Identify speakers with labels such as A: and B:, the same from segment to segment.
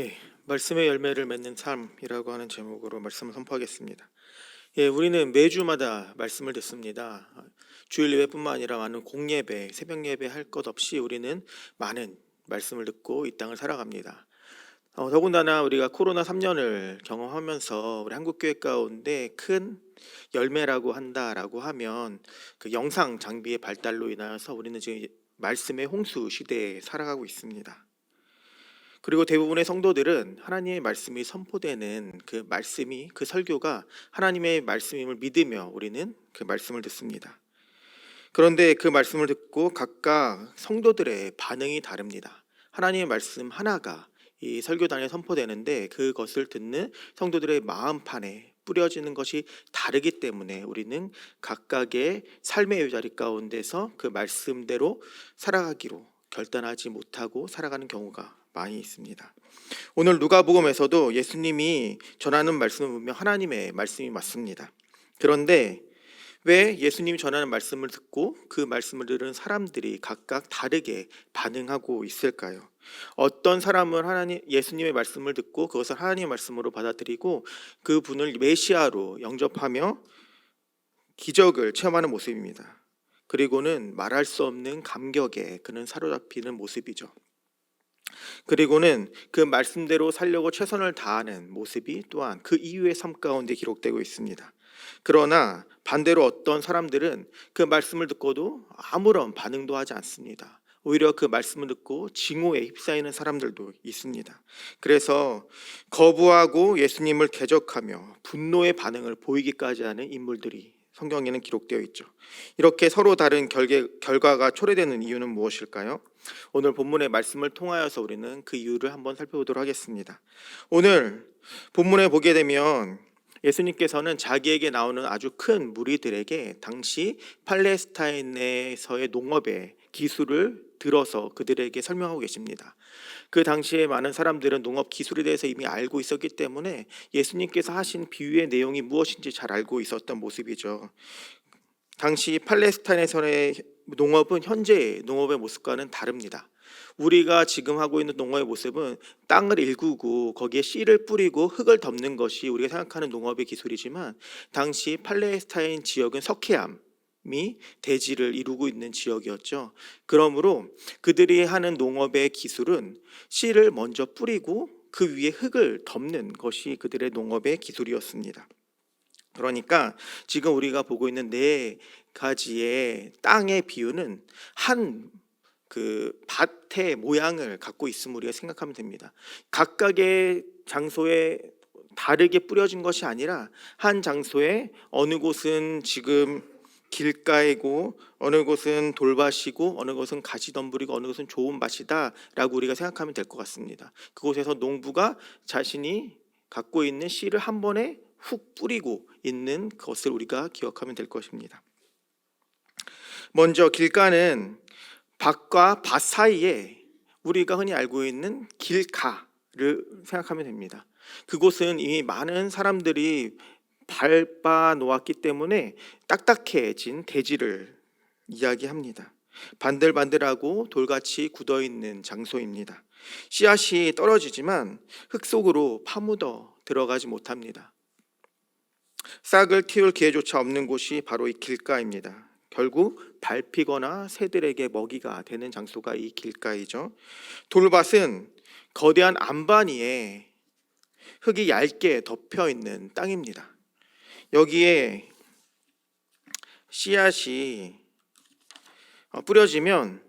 A: 예, 말씀의 열매를 맺는 삶이라고 하는 제목으로 말씀을 선포하겠습니다. 예, 우리는 매주마다 말씀을 듣습니다. 주일 예배뿐만 아니라 많은 공예배, 새벽 예배 할 것 없이 우리는 많은 말씀을 듣고 이 땅을 살아갑니다. 어, 더군다나 우리가 코로나 3년을 경험하면서 우리 한국 교회 가운데 큰 열매라고 한다라고 하면 그 영상 장비의 발달로 인하여서 우리는 지금 말씀의 홍수 시대에 살아가고 있습니다. 그리고 대부분의 성도들은 하나님의 말씀이 선포되는 그 말씀이 그 설교가 하나님의 말씀임을 믿으며 우리는 그 말씀을 듣습니다. 그런데 그 말씀을 듣고 각각 성도들의 반응이 다릅니다. 하나님의 말씀 하나가 이 설교단에 선포되는데 그것을 듣는 성도들의 마음판에 뿌려지는 것이 다르기 때문에 우리는 각각의 삶의 자리 가운데서 그 말씀대로 살아가기로 결단하지 못하고 살아가는 경우가 많이 있습니다. 오늘 누가복음에서도 예수님이 전하는 말씀을 보면 하나님의 말씀이 맞습니다. 그런데 왜 예수님이 전하는 말씀을 듣고 그 말씀을 들은 사람들이 각각 다르게 반응하고 있을까요? 어떤 사람은 하나님 예수님의 말씀을 듣고 그것을 하나님의 말씀으로 받아들이고 그 분을 메시아로 영접하며 기적을 체험하는 모습입니다. 그리고는 말할 수 없는 감격에 그는 사로잡히는 모습이죠. 그리고는 그 말씀대로 살려고 최선을 다하는 모습이 또한 그 이후의 삶 가운데 기록되고 있습니다. 그러나 반대로 어떤 사람들은 그 말씀을 듣고도 아무런 반응도 하지 않습니다. 오히려 그 말씀을 듣고 징후에 휩싸이는 사람들도 있습니다. 그래서 거부하고 예수님을 대적하며 분노의 반응을 보이기까지 하는 인물들이 성경에는 기록되어 있죠. 이렇게 서로 다른 결계, 결과가 초래되는 이유는 무엇일까요? 오늘 본문의 말씀을 통하여서 우리는 그 이유를 한번 살펴보도록 하겠습니다. 오늘 본문에 보게 되면 예수님께서는 자기에게 나오는 아주 큰 무리들에게 당시 팔레스타인에서의 농업의 기술을 들어서 그들에게 설명하고 계십니다. 그 당시에 많은 사람들은 농업 기술에 대해서 이미 알고 있었기 때문에 예수님께서 하신 비유의 내용이 무엇인지 잘 알고 있었던 모습이죠. 당시 팔레스타인에서의 농업은 현재 농업의 모습과는 다릅니다. 우리가 지금 하고 있는 농업의 모습은 땅을 일구고 거기에 씨를 뿌리고 흙을 덮는 것이 우리가 생각하는 농업의 기술이지만 당시 팔레스타인 지역은 석회암 이 대지를 이루고 있는 지역이었죠. 그러므로 그들이 하는 농업의 기술은 씨를 먼저 뿌리고 그 위에 흙을 덮는 것이 그들의 농업의 기술이었습니다. 그러니까 지금 우리가 보고 있는 네 가지의 땅의 비유는 한 그 밭의 모양을 갖고 있음을 우리가 생각하면 됩니다. 각각의 장소에 다르게 뿌려진 것이 아니라 한 장소에 어느 곳은 지금 길가이고 어느 곳은 돌밭이고 어느 곳은 가시덤불이고 어느 곳은 좋은 밭이다라고 우리가 생각하면 될 것 같습니다. 그곳에서 농부가 자신이 갖고 있는 씨를 한 번에 훅 뿌리고 있는 것을 우리가 기억하면 될 것입니다. 먼저 길가는 밭과 밭 사이에 우리가 흔히 알고 있는 길가를 생각하면 됩니다. 그곳은 이미 많은 사람들이 밟아 놓았기 때문에 딱딱해진 대지를 이야기합니다. 반들반들하고 돌같이 굳어 있는 장소입니다. 씨앗이 떨어지지만 흙 속으로 파묻어 들어가지 못합니다. 싹을 틔울 기회조차 없는 곳이 바로 이 길가입니다. 결국 밟히거나 새들에게 먹이가 되는 장소가 이 길가이죠. 돌밭은 거대한 안반 위에 흙이 얇게 덮여 있는 땅입니다. 여기에 씨앗이 어, 뿌려지면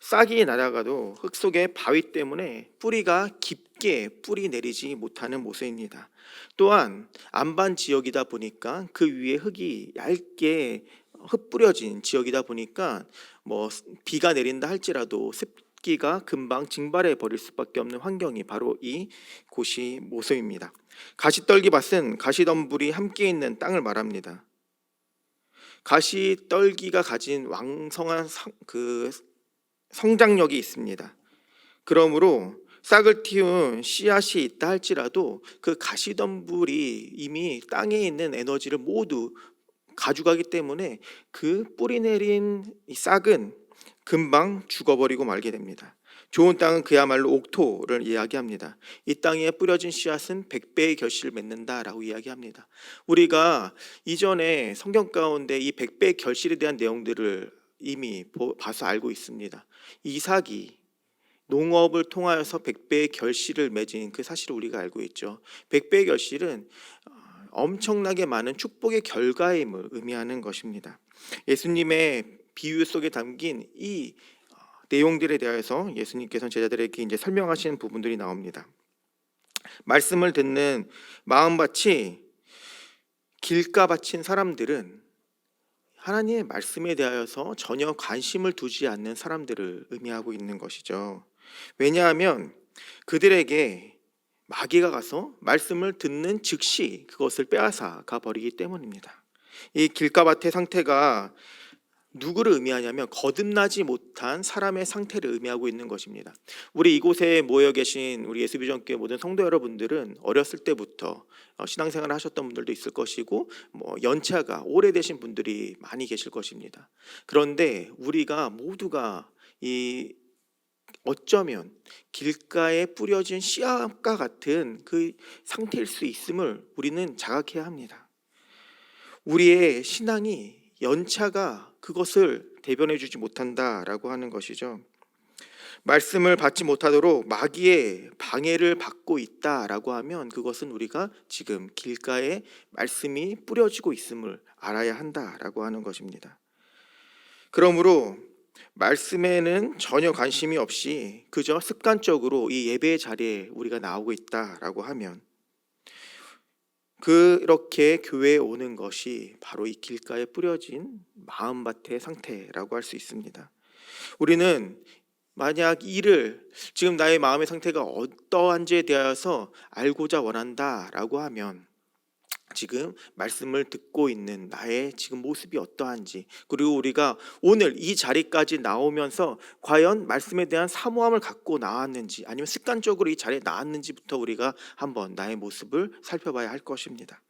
A: 싹이 날아가도 흙 속에 바위 때문에 뿌리가 깊게 뿌리 내리지 못하는 모습입니다. 또한 안반 지역이다 보니까 그 위에 흙이 얇게 흩뿌려진 지역이다 보니까 뭐 비가 내린다 할지라도 습기가 금방 증발해 버릴 수밖에 없는 환경이 바로 이 곳이 모습입니다. 가시떨기밭은 가시덤불이 함께 있는 땅을 말합니다. 가시떨기가 가진 왕성한 성, 그 성장력이 있습니다. 그러므로 싹을 틔운 씨앗이 있다 할지라도 그 가시덤불이 이미 땅에 있는 에너지를 모두 가져가기 때문에 그 뿌리 내린 이 싹은 금방 죽어버리고 말게 됩니다. 좋은 땅은 그야말로 옥토를 이야기합니다. 이 땅에 뿌려진 씨앗은 백배의 결실을 맺는다라고 이야기합니다. 우리가 이전에 성경 가운데 이 백배의 결실에 대한 내용들을 이미 보- 봐서 알고 있습니다. 이삭이 농업을 통하여서 백배의 결실을 맺은 그 사실을 우리가 알고 있죠. 백배의 결실은 어, 엄청나게 많은 축복의 결과임을 의미하는 것입니다. 예수님의 비유 속에 담긴 이 어, 내용들에 대해서 예수님께서 제자들에게 이제 설명하시는 부분들이 나옵니다. 말씀을 듣는 마음밭이 길가 바친 사람들은 하나님의 말씀에 대하여서 전혀 관심을 두지 않는 사람들을 의미하고 있는 것이죠. 왜냐하면 그들에게 마귀가 가서 말씀을 듣는 즉시 그것을 빼앗아 가 버리기 때문입니다. 이 길가밭의 상태가 누구를 의미하냐면 거듭나지 못한 사람의 상태를 의미하고 있는 것입니다. 우리 이곳에 모여 계신 우리 예수비전교회 모든 성도 여러분들은 어렸을 때부터 어, 신앙생활을 하셨던 분들도 있을 것이고 뭐 연차가 오래되신 분들이 많이 계실 것입니다. 그런데 우리가 모두가 이 어쩌면 길가에 뿌려진 씨앗과 같은 그 상태일 수 있음을 우리는 자각해야 합니다. 우리의 신앙이 연차가 그것을 대변해 주지 못한다라고 하는 것이죠. 말씀을 받지 못하도록 마귀의 방해를 받고 있다라고 하면 그것은 우리가 지금 길가에 말씀이 뿌려지고 있음을 알아야 한다라고 하는 것입니다. 그러므로 말씀에는 전혀 관심이 없이 그저 습관적으로 이 예배의 자리에 우리가 나오고 있다라고 하면 그렇게 교회에 오는 것이 바로 이 길가에 뿌려진 마음밭의 상태라고 할 수 있습니다. 우리는 만약 이를 지금 나의 마음의 상태가 어떠한지에 대하여서 알고자 원한다라고 하면 지금 말씀을 듣고 있는 나의 지금 모습이 어떠한지 그리고 우리가 오늘 이 자리까지 나오면서 과연 말씀에 대한 사모함을 갖고 나왔는지 아니면 습관적으로 이 자리에 나왔는지부터 우리가 한번 나의 모습을 살펴봐야 할 것입니다.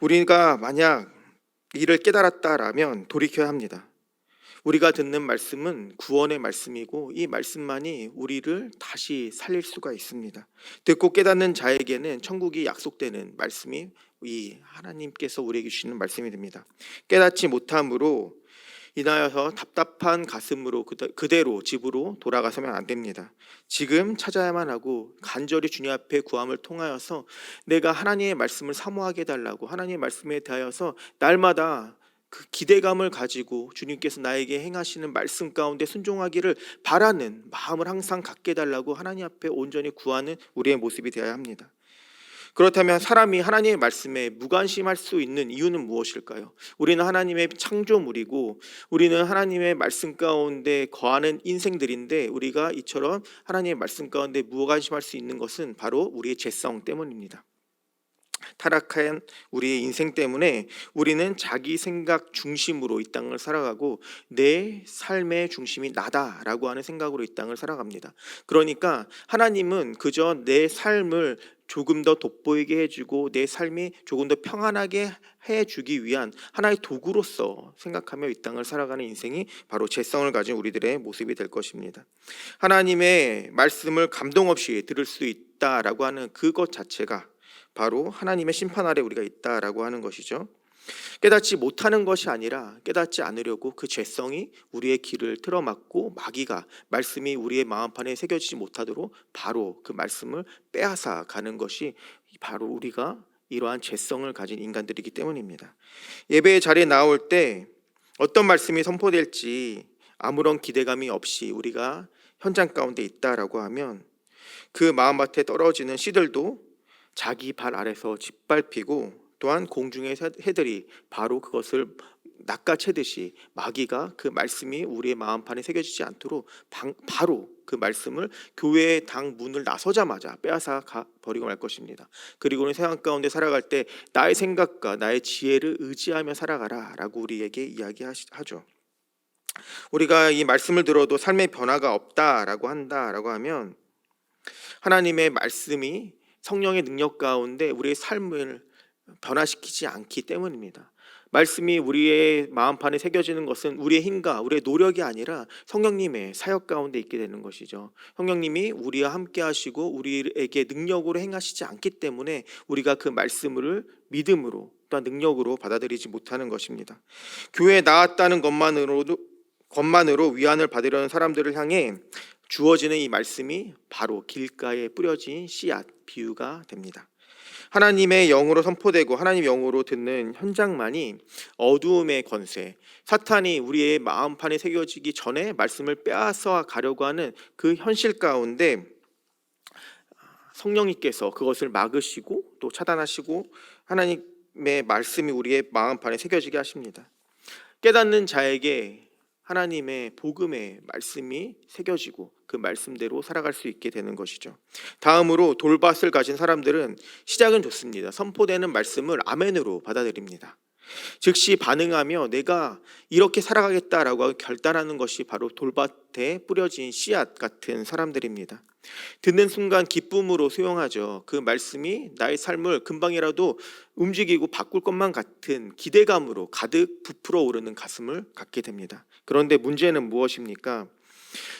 A: 우리가 만약 이를 깨달았다라면 돌이켜야 합니다. 우리가 듣는 말씀은 구원의 말씀이고 이 말씀만이 우리를 다시 살릴 수가 있습니다. 듣고 깨닫는 자에게는 천국이 약속되는 말씀이 이 하나님께서 우리에게 주시는 말씀이 됩니다. 깨닫지 못함으로 인하여서 답답한 가슴으로 그대- 그대로 집으로 돌아가서면 안 됩니다. 지금 찾아야만 하고 간절히 주님 앞에 구함을 통하여서 내가 하나님의 말씀을 사모하게 해달라고 하나님의 말씀에 대하여서 날마다 그 기대감을 가지고 주님께서 나에게 행하시는 말씀 가운데 순종하기를 바라는 마음을 항상 갖게 해달라고 하나님 앞에 온전히 구하는 우리의 모습이 되어야 합니다. 그렇다면 사람이 하나님의 말씀에 무관심할 수 있는 이유는 무엇일까요? 우리는 하나님의 창조물이고 우리는 하나님의 말씀 가운데 거하는 인생들인데 우리가 이처럼 하나님의 말씀 가운데 무관심할 수 있는 것은 바로 우리의 죄성 때문입니다. 타락한 우리의 인생 때문에 우리는 자기 생각 중심으로 이 땅을 살아가고 내 삶의 중심이 나다라고 하는 생각으로 이 땅을 살아갑니다. 그러니까 하나님은 그저 내 삶을 조금 더 돋보이게 해주고 내 삶이 조금 더 평안하게 해주기 위한 하나의 도구로서 생각하며 이 땅을 살아가는 인생이 바로 죄성을 가진 우리들의 모습이 될 것입니다. 하나님의 말씀을 감동 없이 들을 수 있다라고 하는 그것 자체가 바로 하나님의 심판 아래 우리가 있다라고 하는 것이죠. 깨닫지 못하는 것이 아니라 깨닫지 않으려고 그 죄성이 우리의 길을 틀어막고 마귀가 말씀이 우리의 마음판에 새겨지지 못하도록 바로 그 말씀을 빼앗아 가는 것이 바로 우리가 이러한 죄성을 가진 인간들이기 때문입니다. 예배의 자리에 나올 때 어떤 말씀이 선포될지 아무런 기대감이 없이 우리가 현장 가운데 있다라고 하면 그 마음밭에 떨어지는 씨들도 자기 발 아래서 짓밟히고 또한 공중의 새- 새들이 바로 그것을 낚아채듯이 마귀가 그 말씀이 우리의 마음판에 새겨지지 않도록 방- 바로 그 말씀을 교회의 당 문을 나서자마자 빼앗아 가 버리고 말 것입니다. 그리고는 세상 가운데 살아갈 때 나의 생각과 나의 지혜를 의지하며 살아가라라고 우리에게 이야기하죠. 우리가 이 말씀을 들어도 삶의 변화가 없다라고 한다라고 하면 하나님의 말씀이 성령의 능력 가운데 우리의 삶을 변화시키지 않기 때문입니다. 말씀이 우리의 마음판에 새겨지는 것은 우리의 힘과 우리의 노력이 아니라 성령님의 사역 가운데 있게 되는 것이죠. 성령님이 우리와 함께 하시고 우리에게 능력으로 행하시지 않기 때문에 우리가 그 말씀을 믿음으로 또한 능력으로 받아들이지 못하는 것입니다. 교회에 나왔다는 것만으로도 것만으로 위안을 받으려는 사람들을 향해 주어지는 이 말씀이 바로 길가에 뿌려진 씨앗 비유가 됩니다. 하나님의 영으로 선포되고 하나님의 영으로 듣는 현장만이 어두움의 권세, 사탄이 우리의 마음판에 새겨지기 전에 말씀을 빼앗아 가려고 하는 그 현실 가운데 성령님께서 그것을 막으시고 또 차단하시고 하나님의 말씀이 우리의 마음판에 새겨지게 하십니다. 깨닫는 자에게 하나님의 복음의 말씀이 새겨지고 그 말씀대로 살아갈 수 있게 되는 것이죠. 다음으로 돌밭을 가진 사람들은 시작은 좋습니다. 선포되는 말씀을 아멘으로 받아들입니다. 즉시 반응하며 내가 이렇게 살아가겠다라고 결단하는 것이 바로 돌밭에 뿌려진 씨앗 같은 사람들입니다. 듣는 순간 기쁨으로 수용하죠. 그 말씀이 나의 삶을 금방이라도 움직이고 바꿀 것만 같은 기대감으로 가득 부풀어 오르는 가슴을 갖게 됩니다. 그런데 문제는 무엇입니까?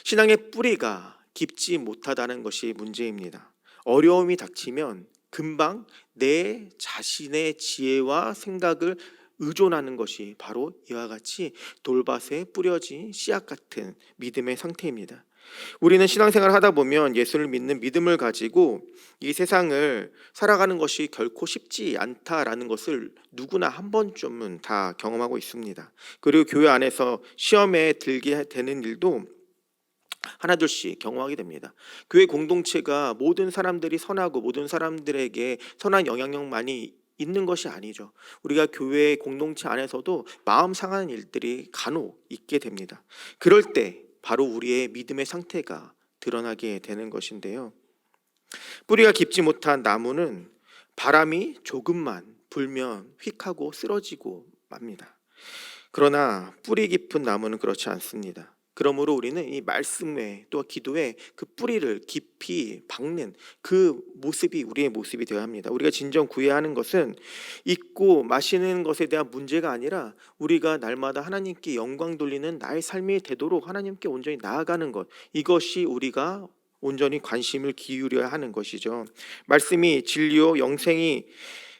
A: 신앙의 뿌리가 깊지 못하다는 것이 문제입니다. 어려움이 닥치면 금방 내 자신의 지혜와 생각을 의존하는 것이 바로 이와 같이 돌밭에 뿌려진 씨앗 같은 믿음의 상태입니다. 우리는 신앙생활을 하다 보면 예수를 믿는 믿음을 가지고 이 세상을 살아가는 것이 결코 쉽지 않다라는 것을 누구나 한 번쯤은 다 경험하고 있습니다. 그리고 교회 안에서 시험에 들게 되는 일도 하나둘씩 경험하게 됩니다. 교회 공동체가 모든 사람들이 선하고 모든 사람들에게 선한 영향력만이 있는 것이 아니죠. 우리가 교회 공동체 안에서도 마음 상하는 일들이 간혹 있게 됩니다. 그럴 때 바로 우리의 믿음의 상태가 드러나게 되는 것인데요. 뿌리가 깊지 못한 나무는 바람이 조금만 불면 휙 하고 쓰러지고 맙니다. 그러나 뿌리 깊은 나무는 그렇지 않습니다. 그러므로 우리는 이 말씀에 또 기도에 그 뿌리를 깊이 박는 그 모습이 우리의 모습이 되어야 합니다. 우리가 진정 구해야 하는 것은 잊고 마시는 것에 대한 문제가 아니라 우리가 날마다 하나님께 영광 돌리는 나의 삶이 되도록 하나님께 온전히 나아가는 것 이것이 우리가 온전히 관심을 기울여야 하는 것이죠. 말씀이 진리요 영생이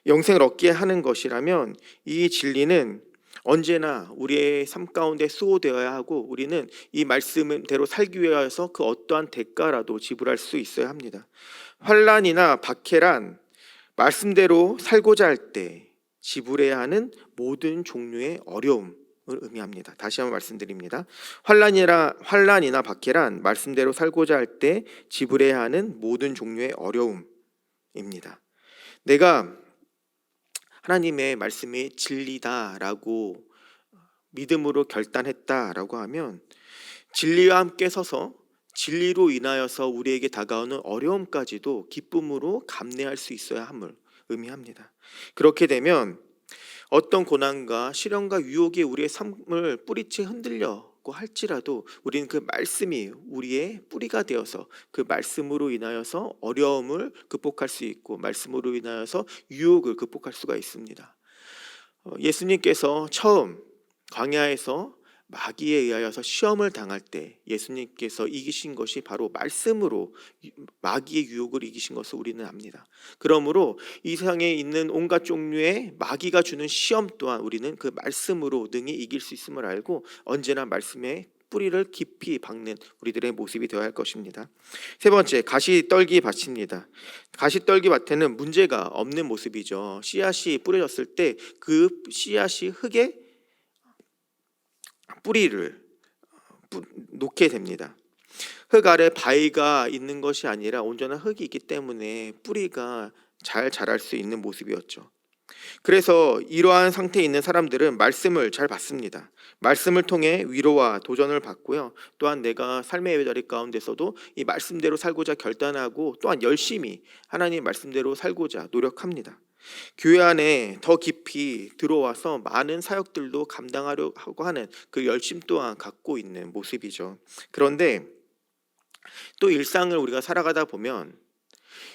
A: 영생을 얻게 하는 것이라면 이 진리는 언제나 우리의 삶 가운데 수호되어야 하고 우리는 이 말씀대로 살기 위해서 그 어떠한 대가라도 지불할 수 있어야 합니다. 환란이나 박해란 말씀대로 살고자 할 때 지불해야 하는 모든 종류의 어려움 을 의미합니다. 다시 한번 말씀드립니다. 환란이라 환란이나 박해란 말씀대로 살고자 할 때 지불해야 하는 모든 종류의 어려움입니다. 내가 하나님의 말씀이 진리다라고 믿음으로 결단했다라고 하면 진리와 함께 서서 진리로 인하여서 우리에게 다가오는 어려움까지도 기쁨으로 감내할 수 있어야 함을 의미합니다. 그렇게 되면 어떤 고난과 시련과 유혹이 우리의 삶을 뿌리채 흔들려 있고 할지라도 우리는 그 말씀이 우리의 뿌리가 되어서 그 말씀으로 인하여서 어려움을 극복할 수 있고 말씀으로 인하여서 유혹을 극복할 수가 있습니다. 어, 예수님께서 처음 광야에서 마귀에 의하여서 시험을 당할 때 예수님께서 이기신 것이 바로 말씀으로 마귀의 유혹을 이기신 것을 우리는 압니다. 그러므로 이 세상에 있는 온갖 종류의 마귀가 주는 시험 또한 우리는 그 말씀으로 능히 이길 수 있음을 알고 언제나 말씀에 뿌리를 깊이 박는 우리들의 모습이 되어야 할 것입니다. 세 번째, 가시 떨기 밭입니다. 가시 떨기 밭에는 문제가 없는 모습이죠. 씨앗이 뿌려졌을 때 그 씨앗이 흙에 뿌리를 놓게 됩니다. 흙 아래 바위가 있는 것이 아니라 온전한 흙이 있기 때문에 뿌리가 잘 자랄 수 있는 모습이었죠. 그래서 이러한 상태에 있는 사람들은 말씀을 잘 받습니다. 말씀을 통해 위로와 도전을 받고요. 또한 내가 삶의 자리 가운데서도 이 말씀대로 살고자 결단하고 또한 열심히 하나님 말씀대로 살고자 노력합니다. 교회 안에 더 깊이 들어와서 많은 사역들도 감당하려고 하는 그 열심 또한 갖고 있는 모습이죠. 그런데 또 일상을 우리가 살아가다 보면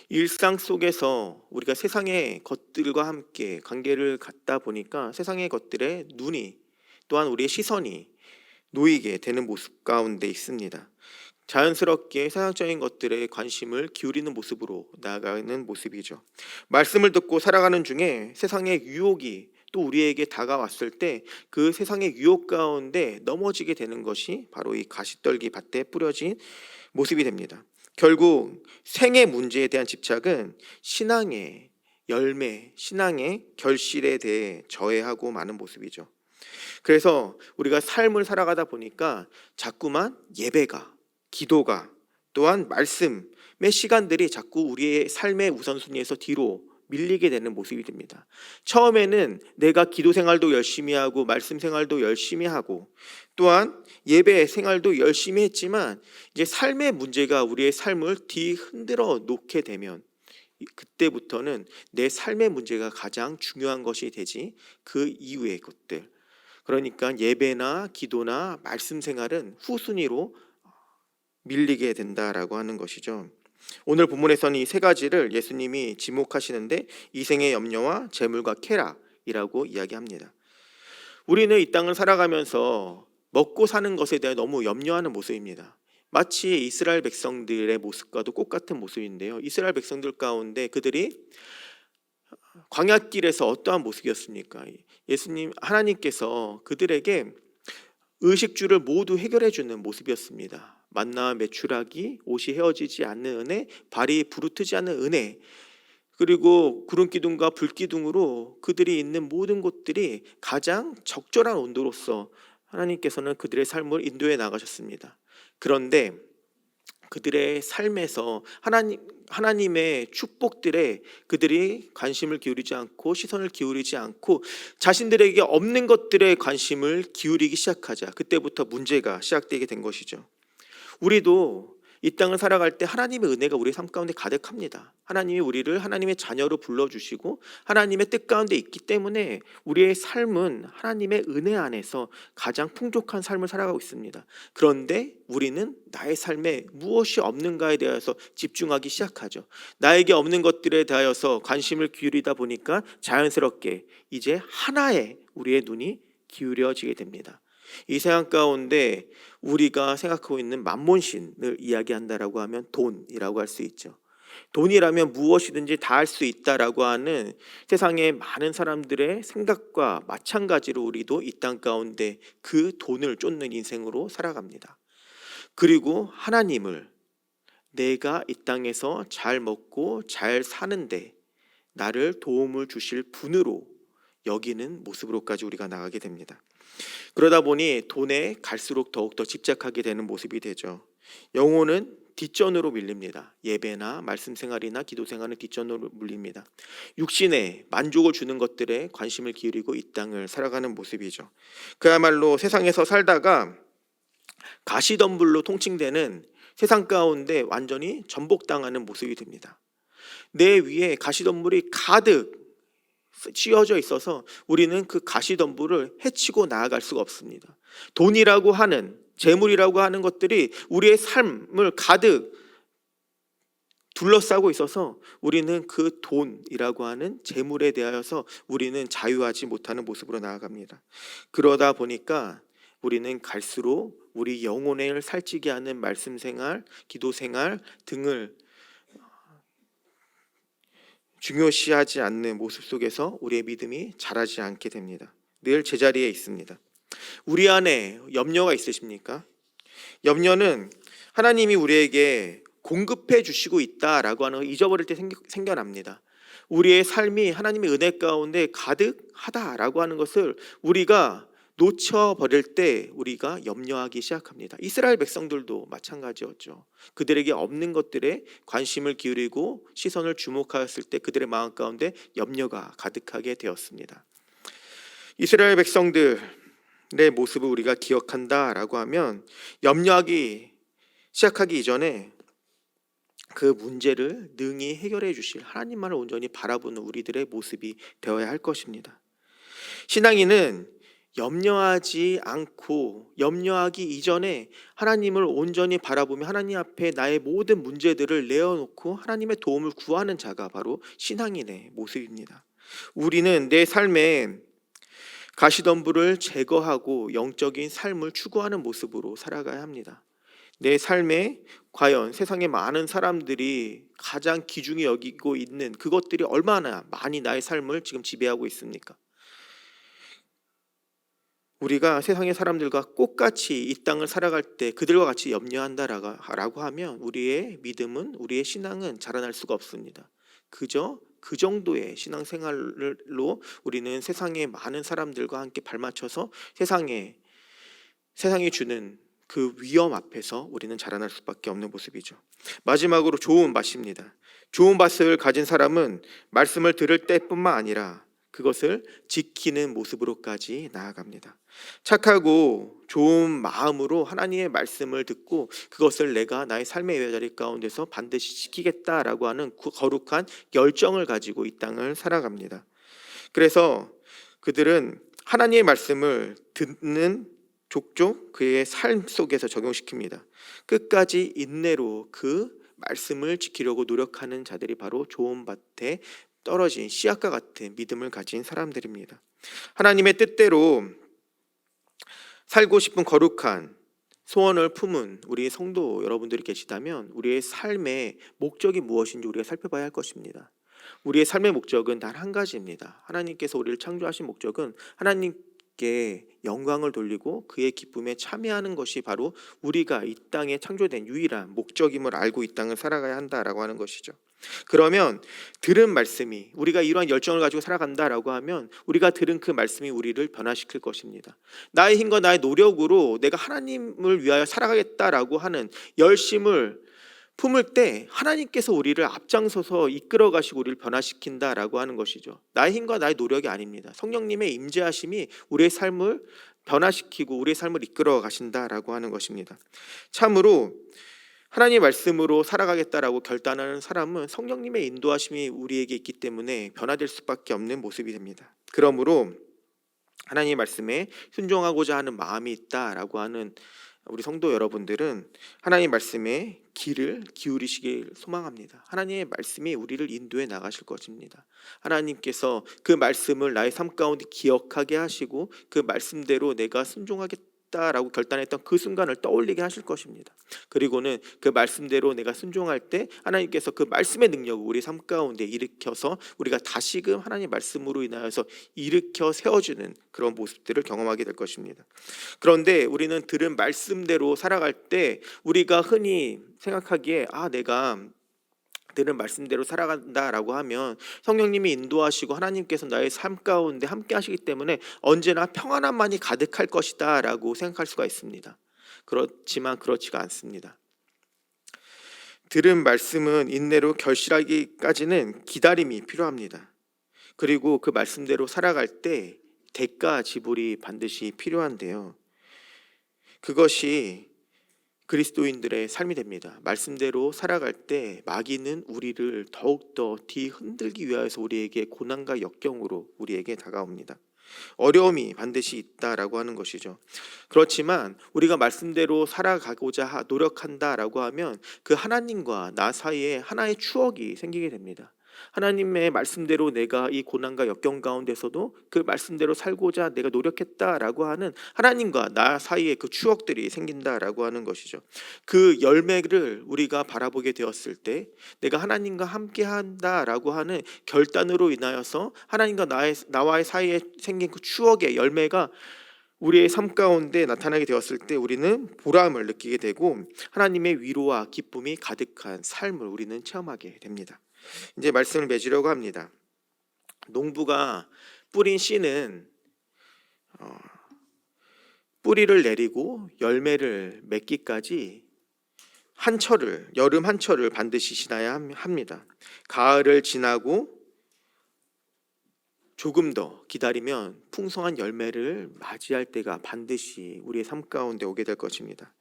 A: 일상 속에서 우리가 세상의 것들과 함께 관계를 갖다 보니까 세상의 것들에 눈이 또한 우리의 시선이 놓이게 되는 모습 가운데 있습니다. 자연스럽게 세상적인 것들에 관심을 기울이는 모습으로 나아가는 모습이죠. 말씀을 듣고 살아가는 중에 세상의 유혹이 또 우리에게 다가왔을 때 그 세상의 유혹 가운데 넘어지게 되는 것이 바로 이 가시떨기 밭에 뿌려진 모습이 됩니다. 결국 생의 문제에 대한 집착은 신앙의 열매, 신앙의 결실에 대해 저해하고 마는 모습이죠. 그래서 우리가 삶을 살아가다 보니까 자꾸만 예배가, 기도가, 또한 말씀의 시간들이 자꾸 우리의 삶의 우선순위에서 뒤로 밀리게 되는 모습이 됩니다. 처음에는 내가 기도 생활도 열심히 하고 말씀 생활도 열심히 하고 또한 예배 생활도 열심히 했지만 이제 삶의 문제가 우리의 삶을 뒤흔들어 놓게 되면 그때부터는 내 삶의 문제가 가장 중요한 것이 되지 그 이후의 것들 그러니까 예배나 기도나 말씀 생활은 후순위로 밀리게 된다라고 하는 것이죠. 오늘 본문에서는 이 세 가지를 예수님이 지목하시는데 이생의 염려와 재물과 쾌락이라고 이야기합니다. 우리는 이 땅을 살아가면서 먹고 사는 것에 대해 너무 염려하는 모습입니다. 마치 이스라엘 백성들의 모습과도 똑같은 모습인데요. 이스라엘 백성들 가운데 그들이 광야길에서 어떠한 모습이었습니까? 예수님 하나님께서 그들에게 의식주를 모두 해결해 주는 모습이었습니다. 만나와 메추라기, 옷이 헤어지지 않는 은혜, 발이 부르트지 않는 은혜, 그리고 구름 기둥과 불 기둥으로 그들이 있는 모든 곳들이 가장 적절한 온도로서 하나님께서는 그들의 삶을 인도해 나가셨습니다. 그런데 그들의 삶에서 하나님 하나님의 축복들에 그들이 관심을 기울이지 않고 시선을 기울이지 않고 자신들에게 없는 것들에 관심을 기울이기 시작하자 그때부터 문제가 시작되게 된 것이죠. 우리도 이 땅을 살아갈 때 하나님의 은혜가 우리 삶 가운데 가득합니다. 하나님이 우리를 하나님의 자녀로 불러주시고 하나님의 뜻 가운데 있기 때문에 우리의 삶은 하나님의 은혜 안에서 가장 풍족한 삶을 살아가고 있습니다. 그런데 우리는 나의 삶에 무엇이 없는가에 대해서 집중하기 시작하죠. 나에게 없는 것들에 대하여서 관심을 기울이다 보니까 자연스럽게 이제 하나에 우리의 눈이 기울여지게 됩니다. 이 세상 가운데 우리가 생각하고 있는 만몬신을 이야기한다라고 하면 돈이라고 할 수 있죠. 돈이라면 무엇이든지 다 할 수 있다라고 하는 세상의 많은 사람들의 생각과 마찬가지로 우리도 이 땅 가운데 그 돈을 쫓는 인생으로 살아갑니다. 그리고 하나님을 내가 이 땅에서 잘 먹고 잘 사는데 나를 도움을 주실 분으로 여기는 모습으로까지 우리가 나가게 됩니다. 그러다 보니 돈에 갈수록 더욱더 집착하게 되는 모습이 되죠. 영혼은 뒷전으로 밀립니다. 예배나 말씀 생활이나 기도 생활은 뒷전으로 밀립니다. 육신에 만족을 주는 것들에 관심을 기울이고 이 땅을 살아가는 모습이죠. 그야말로 세상에서 살다가 가시덤불로 통칭되는 세상 가운데 완전히 전복당하는 모습이 됩니다. 내 위에 가시덤불이 가득 씌어져 있어서 우리는 그 가시덤불을 해치고 나아갈 수가 없습니다. 돈이라고 하는 재물이라고 하는 것들이 우리의 삶을 가득 둘러싸고 있어서 우리는 그 돈이라고 하는 재물에 대하여서 우리는 자유하지 못하는 모습으로 나아갑니다. 그러다 보니까 우리는 갈수록 우리 영혼을 살찌게 하는 말씀 생활, 기도 생활 등을 중요시하지 않는 모습 속에서 우리의 믿음이 자라지 않게 됩니다. 늘 제자리에 있습니다. 우리 안에 염려가 있으십니까? 염려는 하나님이 우리에게 공급해 주시고 있다라고 하는 걸 잊어버릴 때 생겨 납니다. 우리의 삶이 하나님의 은혜 가운데 가득하다라고 하는 것을 우리가 놓쳐버릴 때 우리가 염려하기 시작합니다. 이스라엘 백성들도 마찬가지였죠. 그들에게 없는 것들에 관심을 기울이고 시선을 주목하였을 때 그들의 마음 가운데 염려가 가득하게 되었습니다. 이스라엘 백성들의 모습을 우리가 기억한다라고 하면 염려하기 시작하기 이전에 그 문제를 능히 해결해 주실 하나님만을 온전히 바라보는 우리들의 모습이 되어야 할 것입니다. 신앙인은 염려하지 않고 염려하기 이전에 하나님을 온전히 바라보며 하나님 앞에 나의 모든 문제들을 내어놓고 하나님의 도움을 구하는 자가 바로 신앙인의 모습입니다. 우리는 내 삶에 가시덤불을 제거하고 영적인 삶을 추구하는 모습으로 살아가야 합니다. 내 삶에 과연 세상의 많은 사람들이 가장 기중히 여기고 있는 그것들이 얼마나 많이 나의 삶을 지금 지배하고 있습니까? 우리가 세상의 사람들과 똑같이 이 땅을 살아갈 때 그들과 같이 염려한다라고 하면 우리의 믿음은 우리의 신앙은 자라날 수가 없습니다. 그저 그 정도의 신앙생활로 우리는 세상의 많은 사람들과 함께 발맞춰서 세상에 세상이 주는 그 위험 앞에서 우리는 자라날 수밖에 없는 모습이죠. 마지막으로 좋은 맛입니다. 좋은 맛을 가진 사람은 말씀을 들을 때뿐만 아니라 그것을 지키는 모습으로까지 나아갑니다. 착하고 좋은 마음으로 하나님의 말씀을 듣고 그것을 내가 나의 삶의 예배자리 가운데서 반드시 지키겠다라고 하는 그 거룩한 열정을 가지고 이 땅을 살아갑니다. 그래서 그들은 하나님의 말씀을 듣는 족족 그의 삶 속에서 적용시킵니다. 끝까지 인내로 그 말씀을 지키려고 노력하는 자들이 바로 좋은 밭에 떨어진 씨앗과 같은 믿음을 가진 사람들입니다. 하나님의 뜻대로 살고 싶은 거룩한 소원을 품은 우리 성도 여러분들이 계시다면 우리의 삶의 목적이 무엇인지 우리가 살펴봐야 할 것입니다. 우리의 삶의 목적은 단 한 가지입니다. 하나님께서 우리를 창조하신 목적은 하나님께 영광을 돌리고 그의 기쁨에 참여하는 것이 바로 우리가 이 땅에 창조된 유일한 목적임을 알고 이 땅을 살아가야 한다라고 하는 것이죠. 그러면 들은 말씀이 우리가 이러한 열정을 가지고 살아간다라고 하면 우리가 들은 그 말씀이 우리를 변화시킬 것입니다. 나의 힘과 나의 노력으로 내가 하나님을 위하여 살아가겠다라고 하는 열심을 품을 때 하나님께서 우리를 앞장서서 이끌어 가시고 우리를 변화시킨다라고 하는 것이죠. 나의 힘과 나의 노력이 아닙니다. 성령님의 임재하심이 우리의 삶을 변화시키고 우리의 삶을 이끌어 가신다라고 하는 것입니다. 참으로 하나님의 말씀으로 살아가겠다라고 결단하는 사람은 성령님의 인도하심이 우리에게 있기 때문에 변화될 수밖에 없는 모습이 됩니다. 그러므로 하나님의 말씀에 순종하고자 하는 마음이 있다라고 하는 우리 성도 여러분들은 하나님 말씀에 귀를 기울이시길 소망합니다. 하나님의 말씀이 우리를 인도해 나가실 것입니다. 하나님께서 그 말씀을 나의 삶 가운데 기억하게 하시고 그 말씀대로 내가 순종하겠다 라고 결단했던 그 순간을 떠올리게 하실 것입니다. 그리고는 그 말씀대로 내가 순종할 때 하나님께서 그 말씀의 능력을 우리 삶 가운데 일으켜서 우리가 다시금 하나님 말씀으로 인하여서 일으켜 세워주는 그런 모습들을 경험하게 될 것입니다. 그런데 우리는 들은 말씀대로 살아갈 때 우리가 흔히 생각하기에 아 내가 들은 말씀대로 살아간다라고 하면 성령님이 인도하시고 하나님께서 나의 삶 가운데 함께 하시기 때문에 언제나 평안함만이 가득할 것이다라고 생각할 수가 있습니다. 그렇지만 그렇지가 않습니다. 들은 말씀은 인내로 결실하기까지는 기다림이 필요합니다. 그리고 그 말씀대로 살아갈 때 대가 지불이 반드시 필요한데요. 그것이 그리스도인들의 삶이 됩니다. 말씀대로 살아갈 때 마귀는 우리를 더욱더 뒤흔들기 위하여서 우리에게 고난과 역경으로 우리에게 다가옵니다. 어려움이 반드시 있다라고 하는 것이죠. 그렇지만 우리가 말씀대로 살아가고자 노력한다라고 하면 그 하나님과 나 사이에 하나의 추억이 생기게 됩니다. 하나님의 말씀대로 내가 이 고난과 역경 가운데서도 그 말씀대로 살고자 내가 노력했다라고 하는 하나님과 나 사이에 그 추억들이 생긴다라고 하는 것이죠. 그 열매를 우리가 바라보게 되었을 때 내가 하나님과 함께 한다라고 하는 결단으로 인하여서 하나님과 나의 나와의 사이에 생긴 그 추억의 열매가 우리의 삶 가운데 나타나게 되었을 때 우리는 보람을 느끼게 되고 하나님의 위로와 기쁨이 가득한 삶을 우리는 체험하게 됩니다. 이제 말씀을 맺으려고 합니다. 농부가 뿌린 씨는 어, 뿌리를 내리고 열매를 맺기까지 한 철을 여름 한 철을 반드시 지나야 합니다. 가을을 지나고 조금 더 기다리면 풍성한 열매를 맞이할 때가 반드시 우리의 삶 가운데 오게 될 것입니다.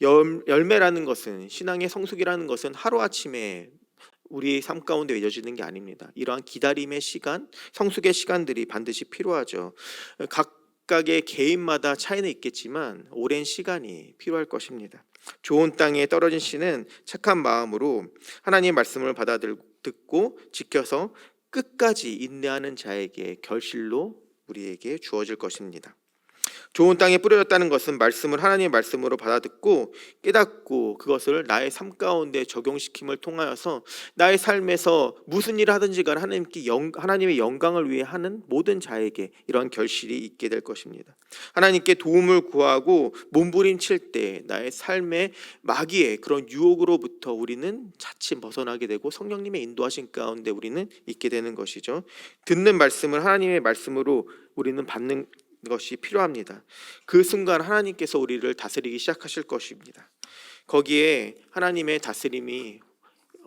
A: 열, 열매라는 것은 신앙의 성숙이라는 것은 하루아침에 우리 삶 가운데 맺어지는 게 아닙니다. 이러한 기다림의 시간, 성숙의 시간들이 반드시 필요하죠. 각 각각의 개인마다 차이는 있겠지만 오랜 시간이 필요할 것입니다. 좋은 땅에 떨어진 씨는 착한 마음으로 하나님의 말씀을 받아듣고 지켜서 끝까지 인내하는 자에게 결실로 우리에게 주어질 것입니다. 좋은 땅에 뿌려졌다는 것은 말씀을 하나님의 말씀으로 받아듣고 깨닫고 그것을 나의 삶 가운데 적용시킴을 통하여서 나의 삶에서 무슨 일을 하든지 간 하나님께 영, 하나님의 영광을 위해 하는 모든 자에게 이런 결실이 있게 될 것입니다. 하나님께 도움을 구하고 몸부림칠 때 나의 삶의 마귀의 그런 유혹으로부터 우리는 자칫 벗어나게 되고 성령님의 인도하신 가운데 우리는 있게 되는 것이죠. 듣는 말씀을 하나님의 말씀으로 우리는 받는 것이 필요합니다. 그 순간 하나님께서 우리를 다스리기 시작하실 것입니다. 거기에 하나님의 다스림이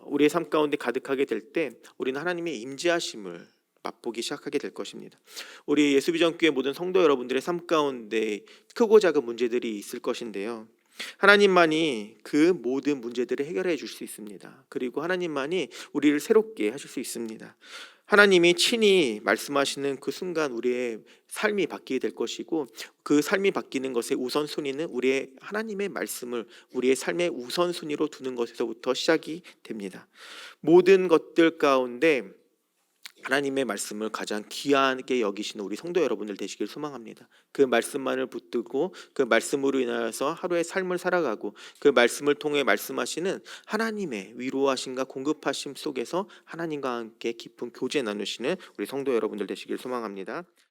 A: 우리의 삶 가운데 가득하게 될 때 우리는 하나님의 임재하심을 맛보기 시작하게 될 것입니다. 우리 예수비전교회 모든 성도 여러분들의 삶 가운데 크고 작은 문제들이 있을 것인데요. 하나님만이 그 모든 문제들을 해결해 줄 수 있습니다. 그리고 하나님만이 우리를 새롭게 하실 수 있습니다. 하나님이 친히 말씀하시는 그 순간 우리의 삶이 바뀌게 될 것이고 그 삶이 바뀌는 것의 우선순위는 우리의 하나님의 말씀을 우리의 삶의 우선순위로 두는 것에서부터 시작이 됩니다. 모든 것들 가운데 하나님의 말씀을 가장 귀하게 여기시는 우리 성도 여러분들 되시길 소망합니다. 그 말씀만을 붙들고 그 말씀으로 인하여서 하루의 삶을 살아가고 그 말씀을 통해 말씀하시는 하나님의 위로하심과 공급하심 속에서 하나님과 함께 깊은 교제 나누시는 우리 성도 여러분들 되시길 소망합니다.